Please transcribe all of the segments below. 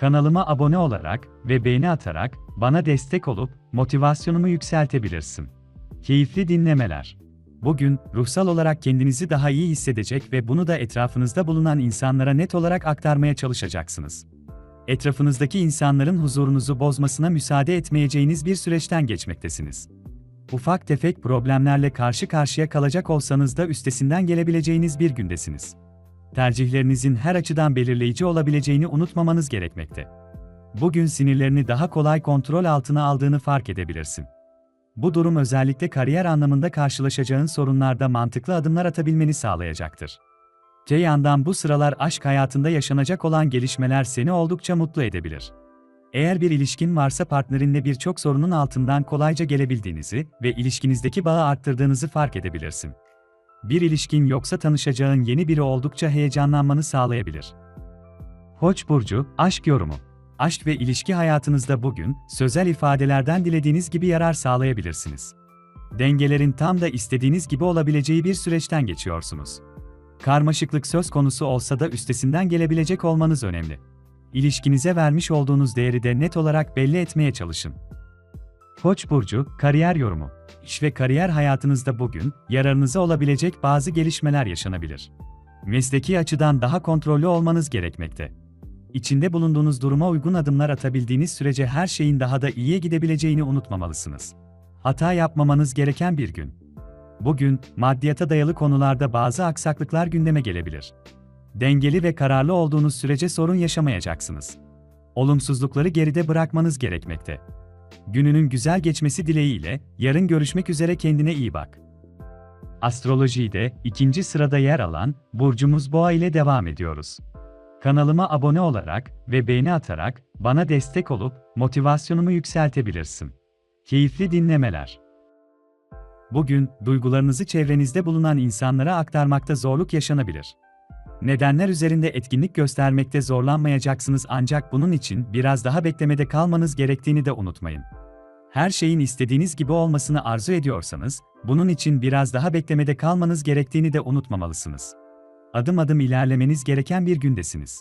Kanalıma abone olarak ve beğeni atarak bana destek olup motivasyonumu yükseltebilirsin. Keyifli dinlemeler. Bugün ruhsal olarak kendinizi daha iyi hissedecek ve bunu da etrafınızda bulunan insanlara net olarak aktarmaya çalışacaksınız. Etrafınızdaki insanların huzurunuzu bozmasına müsaade etmeyeceğiniz bir süreçten geçmektesiniz. Ufak tefek problemlerle karşı karşıya kalacak olsanız da üstesinden gelebileceğiniz bir gündesiniz tercihlerinizin her açıdan belirleyici olabileceğini unutmamanız gerekmekte. Bugün sinirlerini daha kolay kontrol altına aldığını fark edebilirsin. Bu durum özellikle kariyer anlamında karşılaşacağın sorunlarda mantıklı adımlar atabilmeni sağlayacaktır. Te yandan bu sıralar aşk hayatında yaşanacak olan gelişmeler seni oldukça mutlu edebilir. Eğer bir ilişkin varsa partnerinle birçok sorunun altından kolayca gelebildiğinizi ve ilişkinizdeki bağı arttırdığınızı fark edebilirsin bir ilişkin yoksa tanışacağın yeni biri oldukça heyecanlanmanı sağlayabilir. Koç burcu, aşk yorumu. Aşk ve ilişki hayatınızda bugün sözel ifadelerden dilediğiniz gibi yarar sağlayabilirsiniz. Dengelerin tam da istediğiniz gibi olabileceği bir süreçten geçiyorsunuz. Karmaşıklık söz konusu olsa da üstesinden gelebilecek olmanız önemli. İlişkinize vermiş olduğunuz değeri de net olarak belli etmeye çalışın. Koç burcu, kariyer yorumu. İş ve kariyer hayatınızda bugün yararınıza olabilecek bazı gelişmeler yaşanabilir. Mesleki açıdan daha kontrollü olmanız gerekmekte. İçinde bulunduğunuz duruma uygun adımlar atabildiğiniz sürece her şeyin daha da iyiye gidebileceğini unutmamalısınız. Hata yapmamanız gereken bir gün. Bugün maddiyata dayalı konularda bazı aksaklıklar gündeme gelebilir. Dengeli ve kararlı olduğunuz sürece sorun yaşamayacaksınız. Olumsuzlukları geride bırakmanız gerekmekte. Gününün güzel geçmesi dileğiyle, yarın görüşmek üzere kendine iyi bak. Astrolojide ikinci sırada yer alan burcumuz Boğa ile devam ediyoruz. Kanalıma abone olarak ve beğeni atarak bana destek olup motivasyonumu yükseltebilirsin. Keyifli dinlemeler. Bugün duygularınızı çevrenizde bulunan insanlara aktarmakta zorluk yaşanabilir. Nedenler üzerinde etkinlik göstermekte zorlanmayacaksınız ancak bunun için biraz daha beklemede kalmanız gerektiğini de unutmayın. Her şeyin istediğiniz gibi olmasını arzu ediyorsanız, bunun için biraz daha beklemede kalmanız gerektiğini de unutmamalısınız. Adım adım ilerlemeniz gereken bir gündesiniz.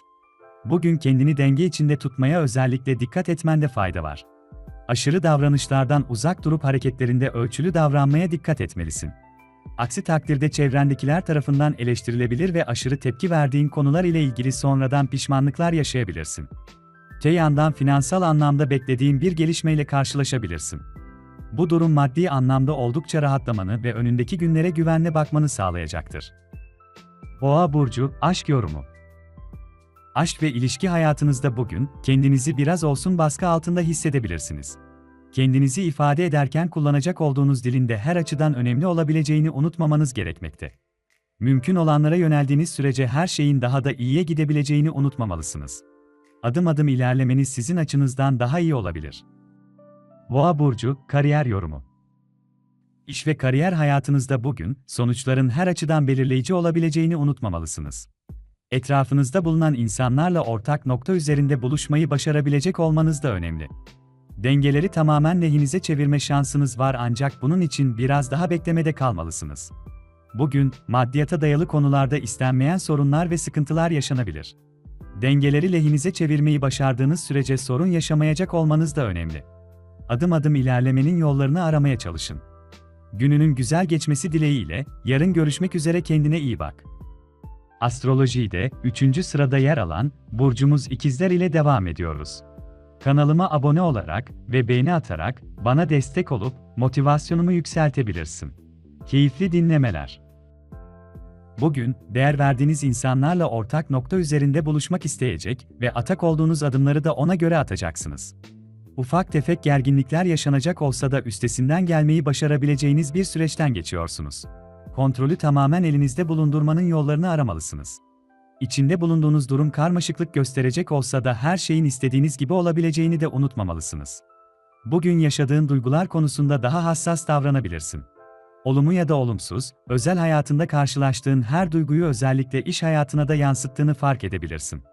Bugün kendini denge içinde tutmaya özellikle dikkat etmende fayda var. Aşırı davranışlardan uzak durup hareketlerinde ölçülü davranmaya dikkat etmelisin. Aksi takdirde çevrendekiler tarafından eleştirilebilir ve aşırı tepki verdiğin konular ile ilgili sonradan pişmanlıklar yaşayabilirsin. Te yandan finansal anlamda beklediğin bir gelişmeyle karşılaşabilirsin. Bu durum maddi anlamda oldukça rahatlamanı ve önündeki günlere güvenle bakmanı sağlayacaktır. Boğa burcu aşk yorumu. Aşk ve ilişki hayatınızda bugün kendinizi biraz olsun baskı altında hissedebilirsiniz kendinizi ifade ederken kullanacak olduğunuz dilin de her açıdan önemli olabileceğini unutmamanız gerekmekte. Mümkün olanlara yöneldiğiniz sürece her şeyin daha da iyiye gidebileceğini unutmamalısınız. Adım adım ilerlemeniz sizin açınızdan daha iyi olabilir. Boğa burcu kariyer yorumu. İş ve kariyer hayatınızda bugün sonuçların her açıdan belirleyici olabileceğini unutmamalısınız. Etrafınızda bulunan insanlarla ortak nokta üzerinde buluşmayı başarabilecek olmanız da önemli dengeleri tamamen lehinize çevirme şansınız var ancak bunun için biraz daha beklemede kalmalısınız. Bugün, maddiyata dayalı konularda istenmeyen sorunlar ve sıkıntılar yaşanabilir. Dengeleri lehinize çevirmeyi başardığınız sürece sorun yaşamayacak olmanız da önemli. Adım adım ilerlemenin yollarını aramaya çalışın. Gününün güzel geçmesi dileğiyle, yarın görüşmek üzere kendine iyi bak. Astrolojide 3. sırada yer alan burcumuz ikizler ile devam ediyoruz. Kanalıma abone olarak ve beğeni atarak bana destek olup motivasyonumu yükseltebilirsin. Keyifli dinlemeler. Bugün, değer verdiğiniz insanlarla ortak nokta üzerinde buluşmak isteyecek ve atak olduğunuz adımları da ona göre atacaksınız. Ufak tefek gerginlikler yaşanacak olsa da üstesinden gelmeyi başarabileceğiniz bir süreçten geçiyorsunuz. Kontrolü tamamen elinizde bulundurmanın yollarını aramalısınız. İçinde bulunduğunuz durum karmaşıklık gösterecek olsa da her şeyin istediğiniz gibi olabileceğini de unutmamalısınız. Bugün yaşadığın duygular konusunda daha hassas davranabilirsin. Olumlu ya da olumsuz, özel hayatında karşılaştığın her duyguyu özellikle iş hayatına da yansıttığını fark edebilirsin.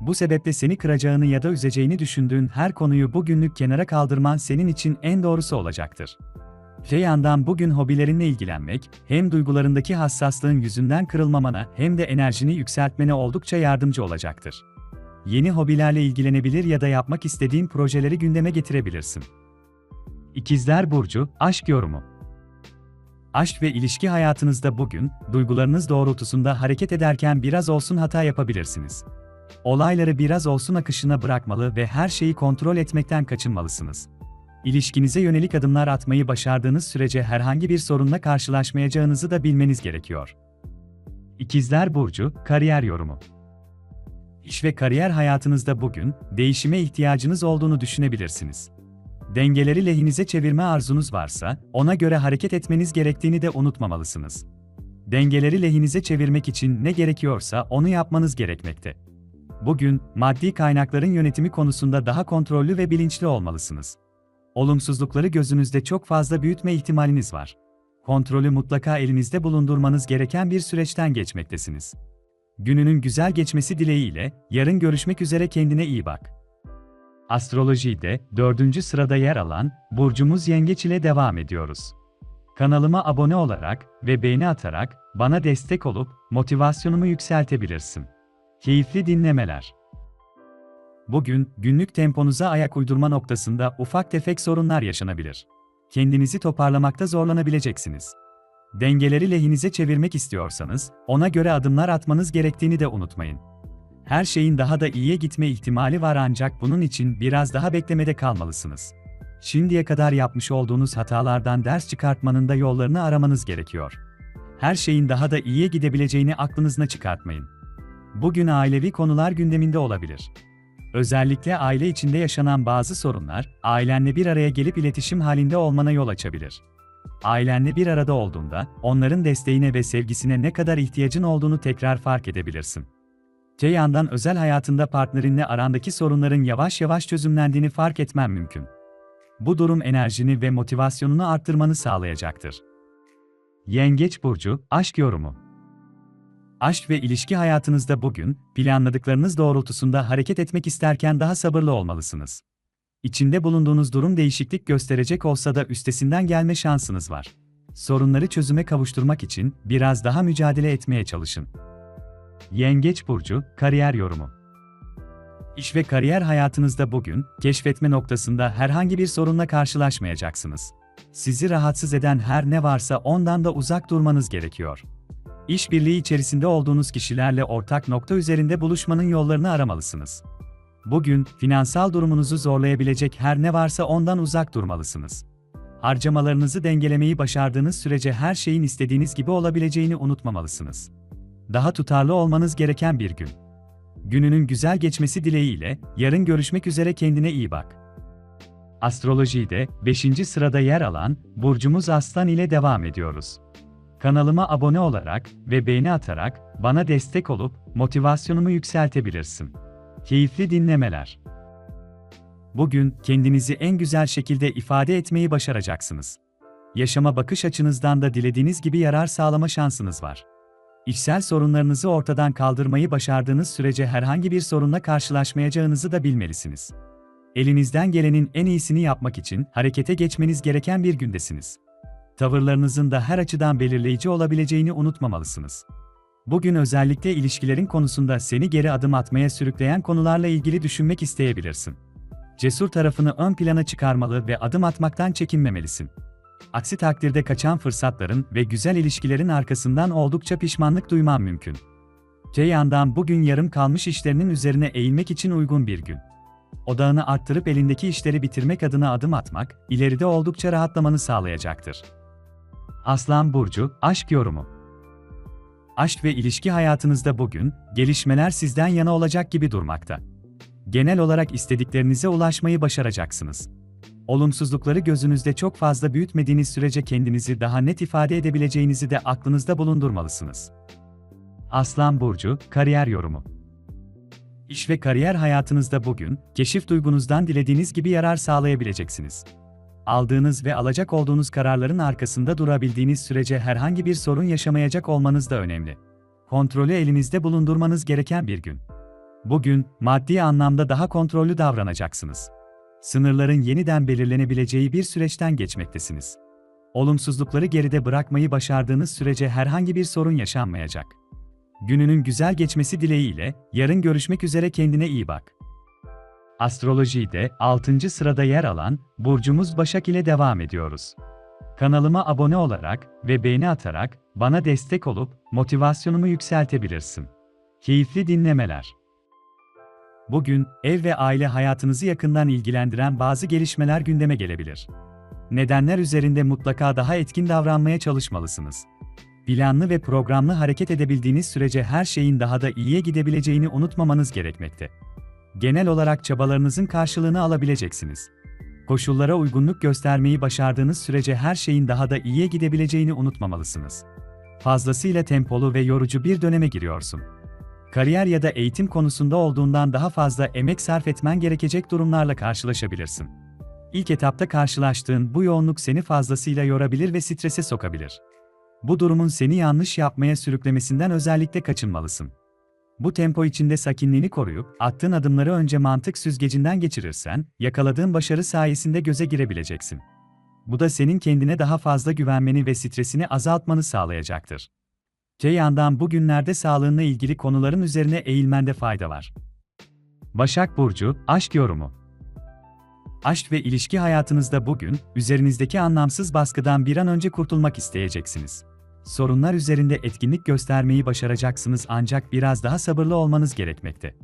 Bu sebeple seni kıracağını ya da üzeceğini düşündüğün her konuyu bugünlük kenara kaldırman senin için en doğrusu olacaktır. Öte yandan bugün hobilerinle ilgilenmek, hem duygularındaki hassaslığın yüzünden kırılmamana hem de enerjini yükseltmene oldukça yardımcı olacaktır. Yeni hobilerle ilgilenebilir ya da yapmak istediğin projeleri gündeme getirebilirsin. İkizler Burcu, Aşk Yorumu Aşk ve ilişki hayatınızda bugün, duygularınız doğrultusunda hareket ederken biraz olsun hata yapabilirsiniz. Olayları biraz olsun akışına bırakmalı ve her şeyi kontrol etmekten kaçınmalısınız. İlişkinize yönelik adımlar atmayı başardığınız sürece herhangi bir sorunla karşılaşmayacağınızı da bilmeniz gerekiyor. İkizler Burcu, Kariyer Yorumu İş ve kariyer hayatınızda bugün, değişime ihtiyacınız olduğunu düşünebilirsiniz. Dengeleri lehinize çevirme arzunuz varsa, ona göre hareket etmeniz gerektiğini de unutmamalısınız. Dengeleri lehinize çevirmek için ne gerekiyorsa onu yapmanız gerekmekte. Bugün, maddi kaynakların yönetimi konusunda daha kontrollü ve bilinçli olmalısınız. Olumsuzlukları gözünüzde çok fazla büyütme ihtimaliniz var. Kontrolü mutlaka elinizde bulundurmanız gereken bir süreçten geçmektesiniz. Gününün güzel geçmesi dileğiyle, yarın görüşmek üzere kendine iyi bak. Astrolojide dördüncü sırada yer alan burcumuz Yengeç ile devam ediyoruz. Kanalıma abone olarak ve beğeni atarak bana destek olup motivasyonumu yükseltebilirsin. Keyifli dinlemeler. Bugün günlük temponuza ayak uydurma noktasında ufak tefek sorunlar yaşanabilir. Kendinizi toparlamakta zorlanabileceksiniz. Dengeleri lehinize çevirmek istiyorsanız, ona göre adımlar atmanız gerektiğini de unutmayın. Her şeyin daha da iyiye gitme ihtimali var ancak bunun için biraz daha beklemede kalmalısınız. Şimdiye kadar yapmış olduğunuz hatalardan ders çıkartmanın da yollarını aramanız gerekiyor. Her şeyin daha da iyiye gidebileceğini aklınızına çıkartmayın. Bugün ailevi konular gündeminde olabilir. Özellikle aile içinde yaşanan bazı sorunlar, ailenle bir araya gelip iletişim halinde olmana yol açabilir. Ailenle bir arada olduğunda, onların desteğine ve sevgisine ne kadar ihtiyacın olduğunu tekrar fark edebilirsin. Te yandan özel hayatında partnerinle arandaki sorunların yavaş yavaş çözümlendiğini fark etmen mümkün. Bu durum enerjini ve motivasyonunu arttırmanı sağlayacaktır. Yengeç burcu aşk yorumu. Aşk ve ilişki hayatınızda bugün planladıklarınız doğrultusunda hareket etmek isterken daha sabırlı olmalısınız. İçinde bulunduğunuz durum değişiklik gösterecek olsa da üstesinden gelme şansınız var. Sorunları çözüme kavuşturmak için biraz daha mücadele etmeye çalışın. Yengeç burcu kariyer yorumu. İş ve kariyer hayatınızda bugün keşfetme noktasında herhangi bir sorunla karşılaşmayacaksınız. Sizi rahatsız eden her ne varsa ondan da uzak durmanız gerekiyor. İşbirliği içerisinde olduğunuz kişilerle ortak nokta üzerinde buluşmanın yollarını aramalısınız. Bugün finansal durumunuzu zorlayabilecek her ne varsa ondan uzak durmalısınız. Harcamalarınızı dengelemeyi başardığınız sürece her şeyin istediğiniz gibi olabileceğini unutmamalısınız. Daha tutarlı olmanız gereken bir gün. Gününün güzel geçmesi dileğiyle yarın görüşmek üzere kendine iyi bak. Astrolojide 5. sırada yer alan burcumuz Aslan ile devam ediyoruz. Kanalıma abone olarak ve beğeni atarak bana destek olup motivasyonumu yükseltebilirsin. Keyifli dinlemeler. Bugün kendinizi en güzel şekilde ifade etmeyi başaracaksınız. Yaşama bakış açınızdan da dilediğiniz gibi yarar sağlama şansınız var. İşsel sorunlarınızı ortadan kaldırmayı başardığınız sürece herhangi bir sorunla karşılaşmayacağınızı da bilmelisiniz. Elinizden gelenin en iyisini yapmak için harekete geçmeniz gereken bir gündesiniz. Tavırlarınızın da her açıdan belirleyici olabileceğini unutmamalısınız. Bugün özellikle ilişkilerin konusunda seni geri adım atmaya sürükleyen konularla ilgili düşünmek isteyebilirsin. Cesur tarafını ön plana çıkarmalı ve adım atmaktan çekinmemelisin. Aksi takdirde kaçan fırsatların ve güzel ilişkilerin arkasından oldukça pişmanlık duyman mümkün. Te yandan bugün yarım kalmış işlerinin üzerine eğilmek için uygun bir gün. Odağını arttırıp elindeki işleri bitirmek adına adım atmak, ileride oldukça rahatlamanı sağlayacaktır. Aslan Burcu, Aşk Yorumu Aşk ve ilişki hayatınızda bugün, gelişmeler sizden yana olacak gibi durmakta. Genel olarak istediklerinize ulaşmayı başaracaksınız. Olumsuzlukları gözünüzde çok fazla büyütmediğiniz sürece kendinizi daha net ifade edebileceğinizi de aklınızda bulundurmalısınız. Aslan Burcu, Kariyer Yorumu İş ve kariyer hayatınızda bugün, keşif duygunuzdan dilediğiniz gibi yarar sağlayabileceksiniz. Aldığınız ve alacak olduğunuz kararların arkasında durabildiğiniz sürece herhangi bir sorun yaşamayacak olmanız da önemli. Kontrolü elinizde bulundurmanız gereken bir gün. Bugün, maddi anlamda daha kontrollü davranacaksınız. Sınırların yeniden belirlenebileceği bir süreçten geçmektesiniz. Olumsuzlukları geride bırakmayı başardığınız sürece herhangi bir sorun yaşanmayacak. Gününün güzel geçmesi dileğiyle, yarın görüşmek üzere kendine iyi bak. Astrolojide 6. sırada yer alan burcumuz Başak ile devam ediyoruz. Kanalıma abone olarak ve beğeni atarak bana destek olup motivasyonumu yükseltebilirsin. Keyifli dinlemeler. Bugün ev ve aile hayatınızı yakından ilgilendiren bazı gelişmeler gündeme gelebilir. Nedenler üzerinde mutlaka daha etkin davranmaya çalışmalısınız. Planlı ve programlı hareket edebildiğiniz sürece her şeyin daha da iyiye gidebileceğini unutmamanız gerekmekte. Genel olarak çabalarınızın karşılığını alabileceksiniz. Koşullara uygunluk göstermeyi başardığınız sürece her şeyin daha da iyiye gidebileceğini unutmamalısınız. Fazlasıyla tempolu ve yorucu bir döneme giriyorsun. Kariyer ya da eğitim konusunda olduğundan daha fazla emek sarf etmen gerekecek durumlarla karşılaşabilirsin. İlk etapta karşılaştığın bu yoğunluk seni fazlasıyla yorabilir ve strese sokabilir. Bu durumun seni yanlış yapmaya sürüklemesinden özellikle kaçınmalısın. Bu tempo içinde sakinliğini koruyup, attığın adımları önce mantık süzgecinden geçirirsen, yakaladığın başarı sayesinde göze girebileceksin. Bu da senin kendine daha fazla güvenmeni ve stresini azaltmanı sağlayacaktır. Te yandan bugünlerde sağlığınla ilgili konuların üzerine eğilmende fayda var. Başak Burcu, Aşk Yorumu Aşk ve ilişki hayatınızda bugün, üzerinizdeki anlamsız baskıdan bir an önce kurtulmak isteyeceksiniz. Sorunlar üzerinde etkinlik göstermeyi başaracaksınız ancak biraz daha sabırlı olmanız gerekmekte.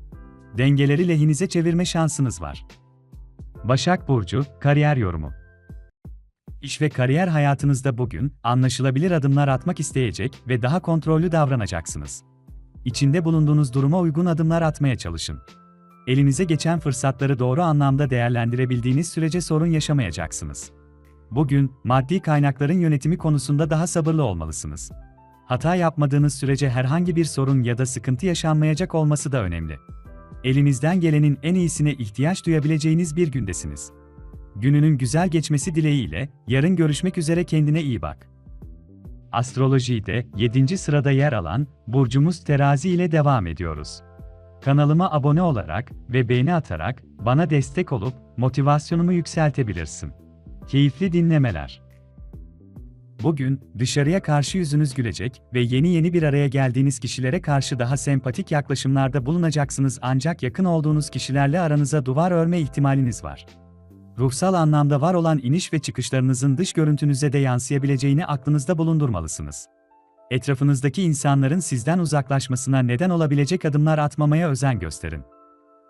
Dengeleri lehinize çevirme şansınız var. Başak Burcu, Kariyer Yorumu İş ve kariyer hayatınızda bugün, anlaşılabilir adımlar atmak isteyecek ve daha kontrollü davranacaksınız. İçinde bulunduğunuz duruma uygun adımlar atmaya çalışın. Elinize geçen fırsatları doğru anlamda değerlendirebildiğiniz sürece sorun yaşamayacaksınız. Bugün, maddi kaynakların yönetimi konusunda daha sabırlı olmalısınız. Hata yapmadığınız sürece herhangi bir sorun ya da sıkıntı yaşanmayacak olması da önemli. Elinizden gelenin en iyisine ihtiyaç duyabileceğiniz bir gündesiniz. Gününün güzel geçmesi dileğiyle, yarın görüşmek üzere kendine iyi bak. Astrolojide 7. sırada yer alan burcumuz Terazi ile devam ediyoruz. Kanalıma abone olarak ve beğeni atarak bana destek olup motivasyonumu yükseltebilirsin. Keyifli dinlemeler. Bugün dışarıya karşı yüzünüz gülecek ve yeni yeni bir araya geldiğiniz kişilere karşı daha sempatik yaklaşımlarda bulunacaksınız ancak yakın olduğunuz kişilerle aranıza duvar örme ihtimaliniz var. Ruhsal anlamda var olan iniş ve çıkışlarınızın dış görüntünüze de yansıyabileceğini aklınızda bulundurmalısınız. Etrafınızdaki insanların sizden uzaklaşmasına neden olabilecek adımlar atmamaya özen gösterin.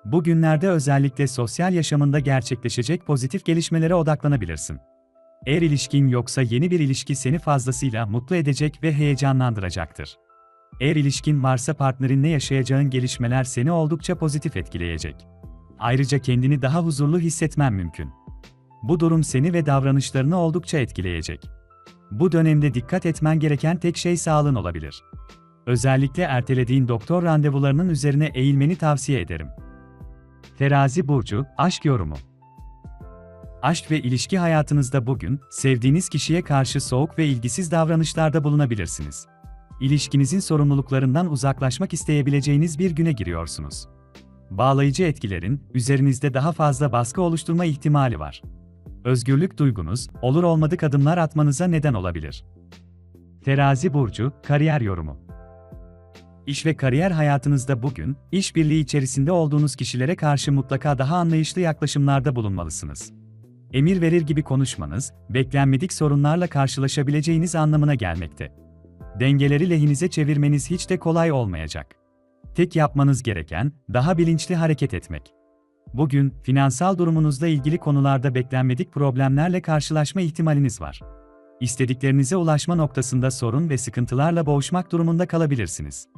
Bugünlerde özellikle sosyal yaşamında gerçekleşecek pozitif gelişmelere odaklanabilirsin. Eğer ilişkin yoksa yeni bir ilişki seni fazlasıyla mutlu edecek ve heyecanlandıracaktır. Eğer ilişkin varsa partnerinle yaşayacağın gelişmeler seni oldukça pozitif etkileyecek. Ayrıca kendini daha huzurlu hissetmen mümkün. Bu durum seni ve davranışlarını oldukça etkileyecek. Bu dönemde dikkat etmen gereken tek şey sağlığın olabilir. Özellikle ertelediğin doktor randevularının üzerine eğilmeni tavsiye ederim. Terazi burcu, aşk yorumu. Aşk ve ilişki hayatınızda bugün sevdiğiniz kişiye karşı soğuk ve ilgisiz davranışlarda bulunabilirsiniz. İlişkinizin sorumluluklarından uzaklaşmak isteyebileceğiniz bir güne giriyorsunuz. Bağlayıcı etkilerin üzerinizde daha fazla baskı oluşturma ihtimali var. Özgürlük duygunuz olur olmadık adımlar atmanıza neden olabilir. Terazi burcu, kariyer yorumu. İş ve kariyer hayatınızda bugün, işbirliği içerisinde olduğunuz kişilere karşı mutlaka daha anlayışlı yaklaşımlarda bulunmalısınız. Emir verir gibi konuşmanız, beklenmedik sorunlarla karşılaşabileceğiniz anlamına gelmekte. Dengeleri lehinize çevirmeniz hiç de kolay olmayacak. Tek yapmanız gereken, daha bilinçli hareket etmek. Bugün, finansal durumunuzla ilgili konularda beklenmedik problemlerle karşılaşma ihtimaliniz var. İstediklerinize ulaşma noktasında sorun ve sıkıntılarla boğuşmak durumunda kalabilirsiniz.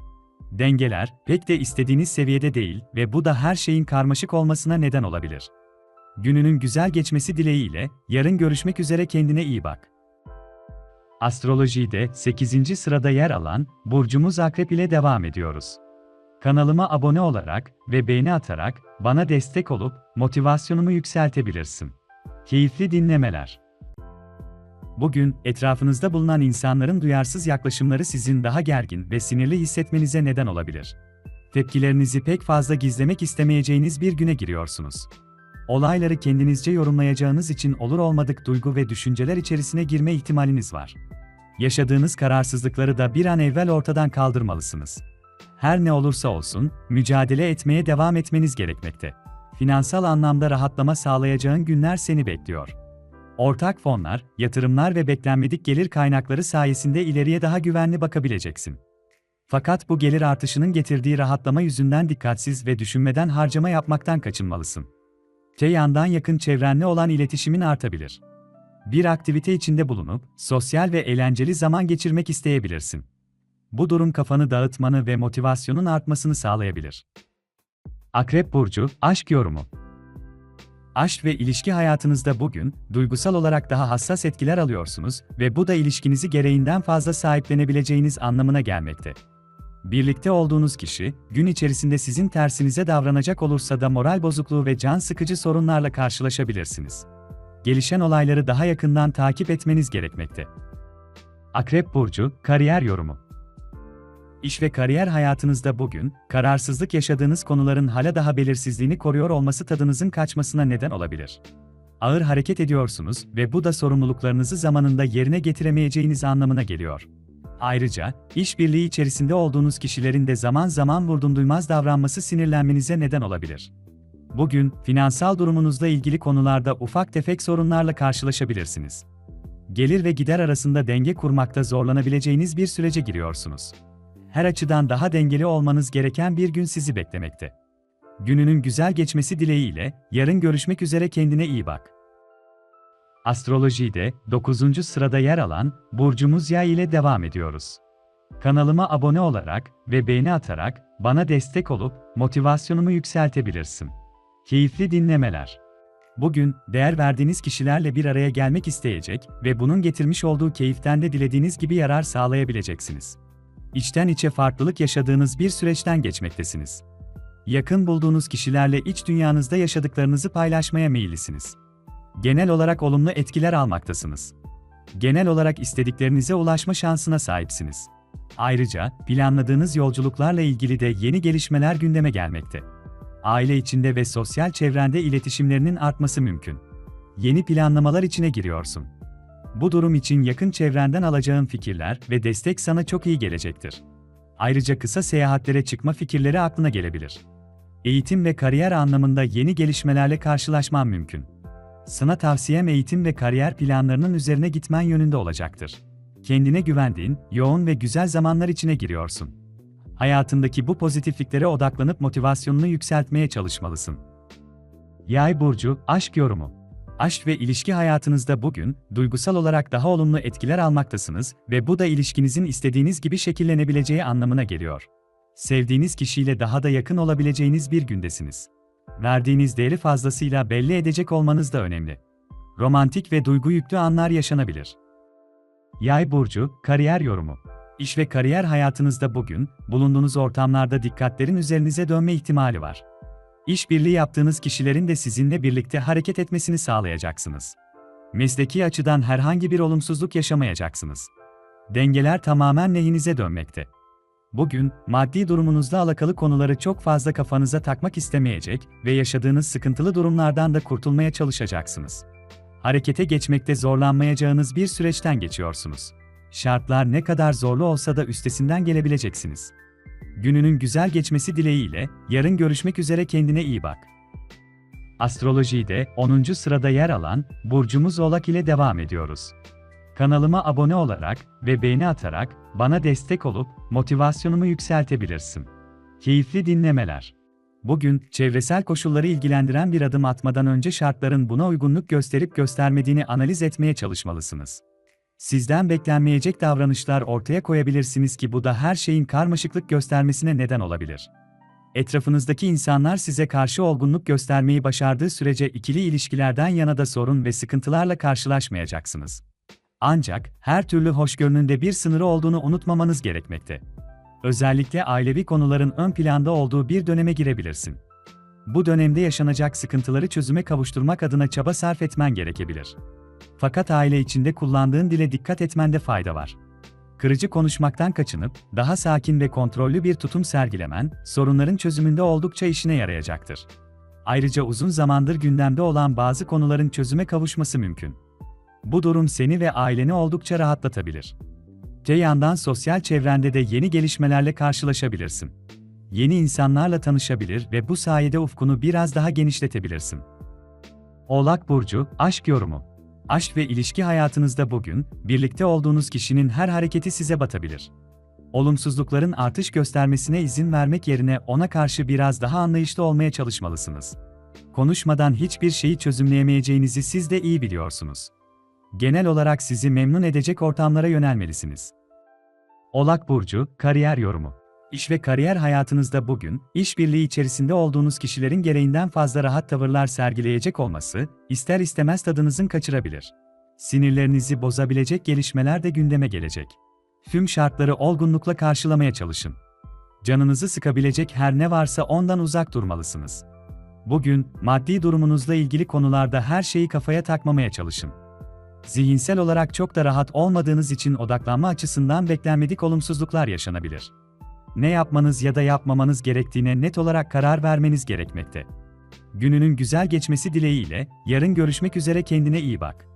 Dengeler, pek de istediğiniz seviyede değil ve bu da her şeyin karmaşık olmasına neden olabilir. Gününün güzel geçmesi dileğiyle, yarın görüşmek üzere kendine iyi bak. Astrolojide 8. sırada yer alan, Burcumuz Akrep ile devam ediyoruz. Kanalıma abone olarak ve beğeni atarak bana destek olup motivasyonumu yükseltebilirsin. Keyifli dinlemeler. Bugün etrafınızda bulunan insanların duyarsız yaklaşımları sizin daha gergin ve sinirli hissetmenize neden olabilir. Tepkilerinizi pek fazla gizlemek istemeyeceğiniz bir güne giriyorsunuz. Olayları kendinizce yorumlayacağınız için olur olmadık duygu ve düşünceler içerisine girme ihtimaliniz var. Yaşadığınız kararsızlıkları da bir an evvel ortadan kaldırmalısınız. Her ne olursa olsun, mücadele etmeye devam etmeniz gerekmekte. Finansal anlamda rahatlama sağlayacağın günler seni bekliyor. Ortak fonlar, yatırımlar ve beklenmedik gelir kaynakları sayesinde ileriye daha güvenli bakabileceksin. Fakat bu gelir artışının getirdiği rahatlama yüzünden dikkatsiz ve düşünmeden harcama yapmaktan kaçınmalısın. Te yandan yakın çevrenle olan iletişimin artabilir. Bir aktivite içinde bulunup sosyal ve eğlenceli zaman geçirmek isteyebilirsin. Bu durum kafanı dağıtmanı ve motivasyonun artmasını sağlayabilir. Akrep burcu aşk yorumu. Aşk ve ilişki hayatınızda bugün duygusal olarak daha hassas etkiler alıyorsunuz ve bu da ilişkinizi gereğinden fazla sahiplenebileceğiniz anlamına gelmekte. Birlikte olduğunuz kişi, gün içerisinde sizin tersinize davranacak olursa da moral bozukluğu ve can sıkıcı sorunlarla karşılaşabilirsiniz. Gelişen olayları daha yakından takip etmeniz gerekmekte. Akrep Burcu, Kariyer Yorumu İş ve kariyer hayatınızda bugün, kararsızlık yaşadığınız konuların hala daha belirsizliğini koruyor olması tadınızın kaçmasına neden olabilir. Ağır hareket ediyorsunuz ve bu da sorumluluklarınızı zamanında yerine getiremeyeceğiniz anlamına geliyor. Ayrıca, işbirliği içerisinde olduğunuz kişilerin de zaman zaman vurdumduymaz davranması sinirlenmenize neden olabilir. Bugün, finansal durumunuzla ilgili konularda ufak tefek sorunlarla karşılaşabilirsiniz. Gelir ve gider arasında denge kurmakta zorlanabileceğiniz bir sürece giriyorsunuz. Her açıdan daha dengeli olmanız gereken bir gün sizi beklemekte. Gününün güzel geçmesi dileğiyle, yarın görüşmek üzere kendine iyi bak. Astrolojide 9. sırada yer alan burcumuz Yay ile devam ediyoruz. Kanalıma abone olarak ve beğeni atarak bana destek olup motivasyonumu yükseltebilirsin. Keyifli dinlemeler. Bugün değer verdiğiniz kişilerle bir araya gelmek isteyecek ve bunun getirmiş olduğu keyiften de dilediğiniz gibi yarar sağlayabileceksiniz. İçten içe farklılık yaşadığınız bir süreçten geçmektesiniz. Yakın bulduğunuz kişilerle iç dünyanızda yaşadıklarınızı paylaşmaya meyillisiniz genel olarak olumlu etkiler almaktasınız. Genel olarak istediklerinize ulaşma şansına sahipsiniz. Ayrıca, planladığınız yolculuklarla ilgili de yeni gelişmeler gündeme gelmekte. Aile içinde ve sosyal çevrende iletişimlerinin artması mümkün. Yeni planlamalar içine giriyorsun. Bu durum için yakın çevrenden alacağın fikirler ve destek sana çok iyi gelecektir. Ayrıca kısa seyahatlere çıkma fikirleri aklına gelebilir. Eğitim ve kariyer anlamında yeni gelişmelerle karşılaşman mümkün. Sana tavsiyem eğitim ve kariyer planlarının üzerine gitmen yönünde olacaktır. Kendine güvendiğin, yoğun ve güzel zamanlar içine giriyorsun. Hayatındaki bu pozitifliklere odaklanıp motivasyonunu yükseltmeye çalışmalısın. Yay burcu aşk yorumu. Aşk ve ilişki hayatınızda bugün duygusal olarak daha olumlu etkiler almaktasınız ve bu da ilişkinizin istediğiniz gibi şekillenebileceği anlamına geliyor. Sevdiğiniz kişiyle daha da yakın olabileceğiniz bir gündesiniz verdiğiniz değeri fazlasıyla belli edecek olmanız da önemli. Romantik ve duygu yüklü anlar yaşanabilir. Yay burcu, kariyer yorumu. İş ve kariyer hayatınızda bugün, bulunduğunuz ortamlarda dikkatlerin üzerinize dönme ihtimali var. İşbirliği yaptığınız kişilerin de sizinle birlikte hareket etmesini sağlayacaksınız. Mesleki açıdan herhangi bir olumsuzluk yaşamayacaksınız. Dengeler tamamen lehinize dönmekte. Bugün, maddi durumunuzla alakalı konuları çok fazla kafanıza takmak istemeyecek ve yaşadığınız sıkıntılı durumlardan da kurtulmaya çalışacaksınız. Harekete geçmekte zorlanmayacağınız bir süreçten geçiyorsunuz. Şartlar ne kadar zorlu olsa da üstesinden gelebileceksiniz. Gününün güzel geçmesi dileğiyle, yarın görüşmek üzere kendine iyi bak. Astrolojide 10. sırada yer alan burcumuz Oğlak ile devam ediyoruz. Kanalıma abone olarak ve beğeni atarak bana destek olup motivasyonumu yükseltebilirsin. Keyifli dinlemeler. Bugün çevresel koşulları ilgilendiren bir adım atmadan önce şartların buna uygunluk gösterip göstermediğini analiz etmeye çalışmalısınız. Sizden beklenmeyecek davranışlar ortaya koyabilirsiniz ki bu da her şeyin karmaşıklık göstermesine neden olabilir. Etrafınızdaki insanlar size karşı olgunluk göstermeyi başardığı sürece ikili ilişkilerden yana da sorun ve sıkıntılarla karşılaşmayacaksınız. Ancak her türlü hoşgörünün de bir sınırı olduğunu unutmamanız gerekmekte. Özellikle ailevi konuların ön planda olduğu bir döneme girebilirsin. Bu dönemde yaşanacak sıkıntıları çözüme kavuşturmak adına çaba sarf etmen gerekebilir. Fakat aile içinde kullandığın dile dikkat etmende fayda var. Kırıcı konuşmaktan kaçınıp, daha sakin ve kontrollü bir tutum sergilemen, sorunların çözümünde oldukça işine yarayacaktır. Ayrıca uzun zamandır gündemde olan bazı konuların çözüme kavuşması mümkün. Bu durum seni ve aileni oldukça rahatlatabilir. Te yandan sosyal çevrende de yeni gelişmelerle karşılaşabilirsin. Yeni insanlarla tanışabilir ve bu sayede ufkunu biraz daha genişletebilirsin. Oğlak Burcu, Aşk Yorumu Aşk ve ilişki hayatınızda bugün, birlikte olduğunuz kişinin her hareketi size batabilir. Olumsuzlukların artış göstermesine izin vermek yerine ona karşı biraz daha anlayışlı olmaya çalışmalısınız. Konuşmadan hiçbir şeyi çözümleyemeyeceğinizi siz de iyi biliyorsunuz. Genel olarak sizi memnun edecek ortamlara yönelmelisiniz. Oğlak Burcu, Kariyer Yorumu İş ve kariyer hayatınızda bugün, işbirliği içerisinde olduğunuz kişilerin gereğinden fazla rahat tavırlar sergileyecek olması, ister istemez tadınızın kaçırabilir. Sinirlerinizi bozabilecek gelişmeler de gündeme gelecek. Tüm şartları olgunlukla karşılamaya çalışın. Canınızı sıkabilecek her ne varsa ondan uzak durmalısınız. Bugün, maddi durumunuzla ilgili konularda her şeyi kafaya takmamaya çalışın. Zihinsel olarak çok da rahat olmadığınız için odaklanma açısından beklenmedik olumsuzluklar yaşanabilir ne yapmanız ya da yapmamanız gerektiğine net olarak karar vermeniz gerekmekte. Gününün güzel geçmesi dileğiyle, yarın görüşmek üzere kendine iyi bak.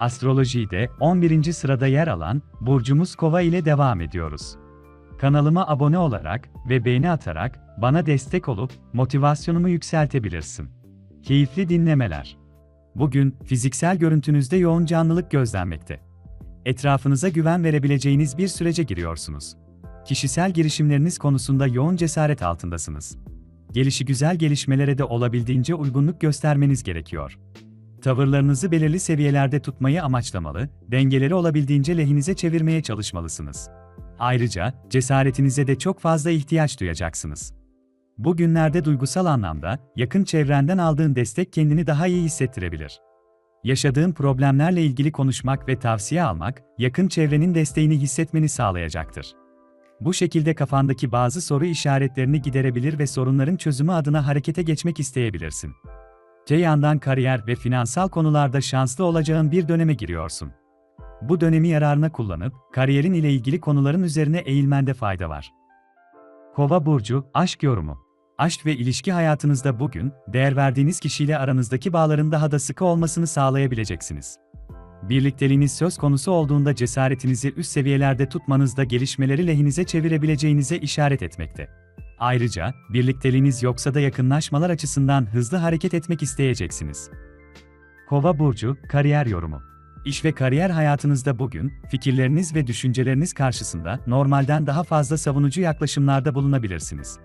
Astrolojide 11. sırada yer alan burcumuz Kova ile devam ediyoruz. Kanalıma abone olarak ve beğeni atarak bana destek olup motivasyonumu yükseltebilirsin. Keyifli dinlemeler. Bugün fiziksel görüntünüzde yoğun canlılık gözlenmekte. Etrafınıza güven verebileceğiniz bir sürece giriyorsunuz. Kişisel girişimleriniz konusunda yoğun cesaret altındasınız. Gelişi güzel gelişmelere de olabildiğince uygunluk göstermeniz gerekiyor. Tavırlarınızı belirli seviyelerde tutmayı amaçlamalı, dengeleri olabildiğince lehinize çevirmeye çalışmalısınız. Ayrıca, cesaretinize de çok fazla ihtiyaç duyacaksınız. Bu günlerde duygusal anlamda, yakın çevrenden aldığın destek kendini daha iyi hissettirebilir. Yaşadığın problemlerle ilgili konuşmak ve tavsiye almak, yakın çevrenin desteğini hissetmeni sağlayacaktır. Bu şekilde kafandaki bazı soru işaretlerini giderebilir ve sorunların çözümü adına harekete geçmek isteyebilirsin. Te yandan kariyer ve finansal konularda şanslı olacağın bir döneme giriyorsun. Bu dönemi yararına kullanıp, kariyerin ile ilgili konuların üzerine eğilmende fayda var. Kova Burcu, Aşk Yorumu Aşk ve ilişki hayatınızda bugün, değer verdiğiniz kişiyle aranızdaki bağların daha da sıkı olmasını sağlayabileceksiniz. Birlikteliğiniz söz konusu olduğunda cesaretinizi üst seviyelerde tutmanızda gelişmeleri lehinize çevirebileceğinize işaret etmekte. Ayrıca, birlikteliğiniz yoksa da yakınlaşmalar açısından hızlı hareket etmek isteyeceksiniz. Kova burcu kariyer yorumu. İş ve kariyer hayatınızda bugün fikirleriniz ve düşünceleriniz karşısında normalden daha fazla savunucu yaklaşımlarda bulunabilirsiniz.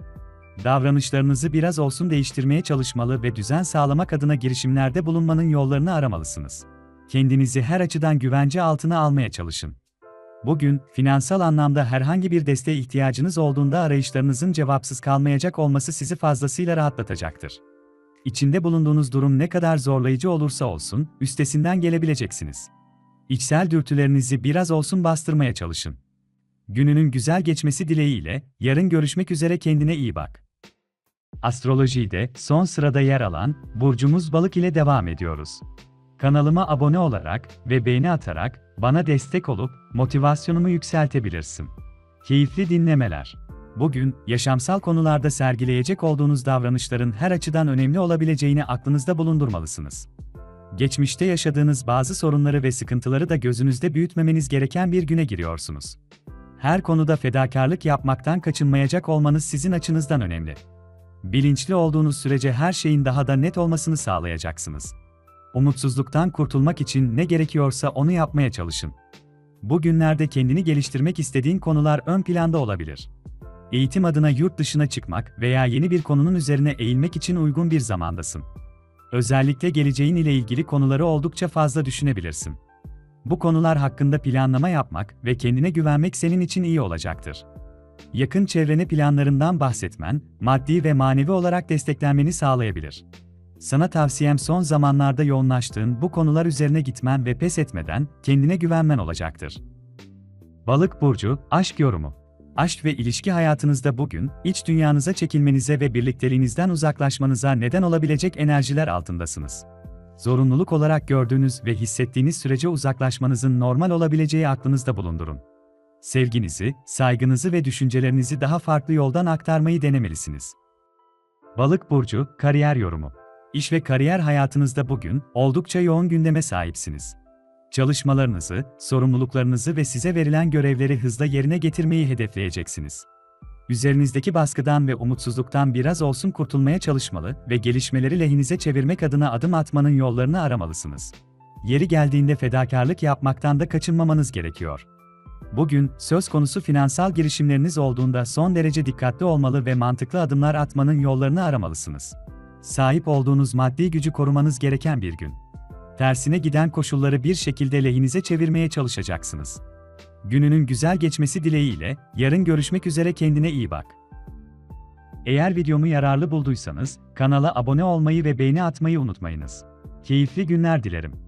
Davranışlarınızı biraz olsun değiştirmeye çalışmalı ve düzen sağlamak adına girişimlerde bulunmanın yollarını aramalısınız kendinizi her açıdan güvence altına almaya çalışın. Bugün, finansal anlamda herhangi bir desteğe ihtiyacınız olduğunda arayışlarınızın cevapsız kalmayacak olması sizi fazlasıyla rahatlatacaktır. İçinde bulunduğunuz durum ne kadar zorlayıcı olursa olsun, üstesinden gelebileceksiniz. İçsel dürtülerinizi biraz olsun bastırmaya çalışın. Gününün güzel geçmesi dileğiyle, yarın görüşmek üzere kendine iyi bak. Astrolojide son sırada yer alan burcumuz Balık ile devam ediyoruz. Kanalıma abone olarak ve beğeni atarak bana destek olup motivasyonumu yükseltebilirsin. Keyifli dinlemeler. Bugün yaşamsal konularda sergileyecek olduğunuz davranışların her açıdan önemli olabileceğini aklınızda bulundurmalısınız. Geçmişte yaşadığınız bazı sorunları ve sıkıntıları da gözünüzde büyütmemeniz gereken bir güne giriyorsunuz. Her konuda fedakarlık yapmaktan kaçınmayacak olmanız sizin açınızdan önemli. Bilinçli olduğunuz sürece her şeyin daha da net olmasını sağlayacaksınız. Umutsuzluktan kurtulmak için ne gerekiyorsa onu yapmaya çalışın. Bugünlerde kendini geliştirmek istediğin konular ön planda olabilir. Eğitim adına yurt dışına çıkmak veya yeni bir konunun üzerine eğilmek için uygun bir zamandasın. Özellikle geleceğin ile ilgili konuları oldukça fazla düşünebilirsin. Bu konular hakkında planlama yapmak ve kendine güvenmek senin için iyi olacaktır. Yakın çevrene planlarından bahsetmen, maddi ve manevi olarak desteklenmeni sağlayabilir. Sana tavsiyem son zamanlarda yoğunlaştığın bu konular üzerine gitmen ve pes etmeden kendine güvenmen olacaktır. Balık burcu aşk yorumu. Aşk ve ilişki hayatınızda bugün, iç dünyanıza çekilmenize ve birlikteliğinizden uzaklaşmanıza neden olabilecek enerjiler altındasınız. Zorunluluk olarak gördüğünüz ve hissettiğiniz sürece uzaklaşmanızın normal olabileceği aklınızda bulundurun. Sevginizi, saygınızı ve düşüncelerinizi daha farklı yoldan aktarmayı denemelisiniz. Balık burcu, kariyer yorumu. İş ve kariyer hayatınızda bugün oldukça yoğun gündeme sahipsiniz. Çalışmalarınızı, sorumluluklarınızı ve size verilen görevleri hızla yerine getirmeyi hedefleyeceksiniz. Üzerinizdeki baskıdan ve umutsuzluktan biraz olsun kurtulmaya çalışmalı ve gelişmeleri lehinize çevirmek adına adım atmanın yollarını aramalısınız. Yeri geldiğinde fedakarlık yapmaktan da kaçınmamanız gerekiyor. Bugün, söz konusu finansal girişimleriniz olduğunda son derece dikkatli olmalı ve mantıklı adımlar atmanın yollarını aramalısınız. Sahip olduğunuz maddi gücü korumanız gereken bir gün. Tersine giden koşulları bir şekilde lehinize çevirmeye çalışacaksınız. Gününün güzel geçmesi dileğiyle, yarın görüşmek üzere kendine iyi bak. Eğer videomu yararlı bulduysanız, kanala abone olmayı ve beğeni atmayı unutmayınız. Keyifli günler dilerim.